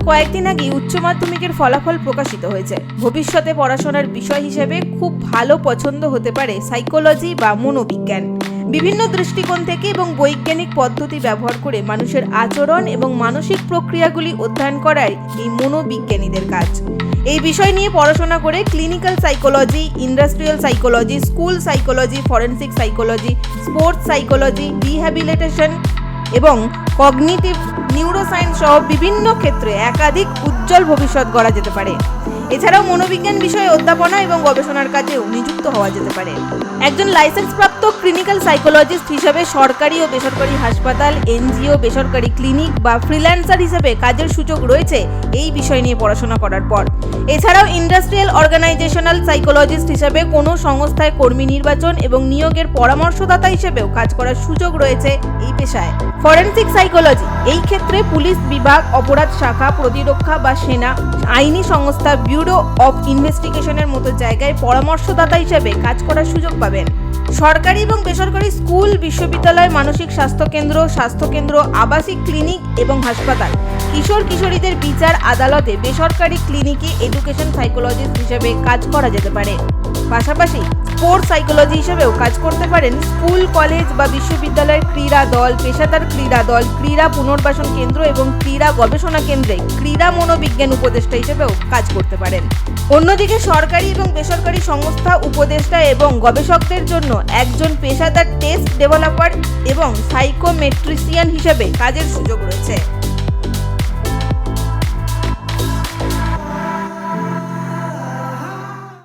কয়েকদিন আগে উচ্চ মাধ্যমিকের ফলাফল প্রকাশিত হয়েছে। ভবিষ্যতে পড়াশোনার বিষয় হিসেবে খুব ভালো পছন্দ হতে পারে সাইকোলজি বা মনোবিজ্ঞান। বিভিন্ন দৃষ্টিকোণ থেকে এবং বৈজ্ঞানিক পদ্ধতি ব্যবহার করে মানুষের আচরণ এবং মানসিক প্রক্রিয়াগুলি অধ্যয়ন করাই এই মনোবিজ্ঞানীদের কাজ। এই বিষয় নিয়ে পড়াশোনা করে clinical psychology, industrial psychology, school psychology, forensic psychology, sports psychology, rehabilitation এবং কগনিটিভ নিউরোসায়েন্স সহ বিভিন্ন ক্ষেত্রে একাধিক উজ্জ্বল ভবিষ্যৎ গড়া যেতে পারে। এছাড়াও মনোবিজ্ঞান বিষয়ে অধ্যাপনা এবং গবেষণার কাজেও নিযুক্ত হওয়া যেতে পারে। একজন লাইসেন্সপ্রাপ্ত ক্লিনিক্যাল সাইকোলজিস্ট হিসেবে সরকারি ও বেসরকারি হাসপাতাল, এনজিও, বেসরকারি ক্লিনিক বা ফ্রিল্যান্সার হিসেবে কাজের সুযোগ রয়েছে এই বিষয় নিয়ে পড়াশোনা করার পর। এছাড়াও ইন্ডাস্ট্রিয়াল অর্গানাইজেশনাল সাইকোলজিস্ট হিসেবে কোনো সংস্থায় কর্মী নির্বাচন এবং নিয়োগের পরামর্শদাতা হিসেবেও কাজ করার সুযোগ রয়েছে এই পেশায়। ফরেন্সিক সাইকোলজি, এই ক্ষেত্রে পুলিশ বিভাগ, অপরাধ শাখা, প্রতিরক্ষা বা সেনা, আইনি সংস্থা, ব্যুরো অফ ইনভেস্টিগেশনের মতো জায়গায় পরামর্শদাতা হিসেবে কাজ করার সুযোগ পাবেন। সরকারি এবং বেসরকারি স্কুল, বিশ্ববিদ্যালয়, মানসিক স্বাস্থ্য কেন্দ্র, স্বাস্থ্যকেন্দ্র, আবাসিক ক্লিনিক এবং হাসপাতাল। কিশোর কিশোরীদের বিচার আদালতে বেসরকারি ক্লিনিকে এডুকেশন সাইকোলজিস্ট হিসেবে কাজ করা যেতে পারে। পাশাপাশি স্পোর্টস সাইকোলজি হিসেবেও কাজ করতে পারেন স্কুল, কলেজ বা বিশ্ববিদ্যালয়ের ক্রীড়া দল, পেশাদার ক্রীড়া দল, ক্রীড়া পুনর্বাসন কেন্দ্র এবং ক্রীড়া গবেষণা কেন্দ্রে ক্রীড়া মনোবিজ্ঞান উপদেষ্টা হিসেবেও কাজ করতে পারেন। অন্যদিকে সরকারি এবং বেসরকারি সংস্থা উপদেষ্টা এবং গবেষকদের জন্য একজন পেশাদার টেস্ট ডেভেলপার এবং সাইকোমেট্রিসিয়ান হিসেবে কাজের সুযোগ রয়েছে।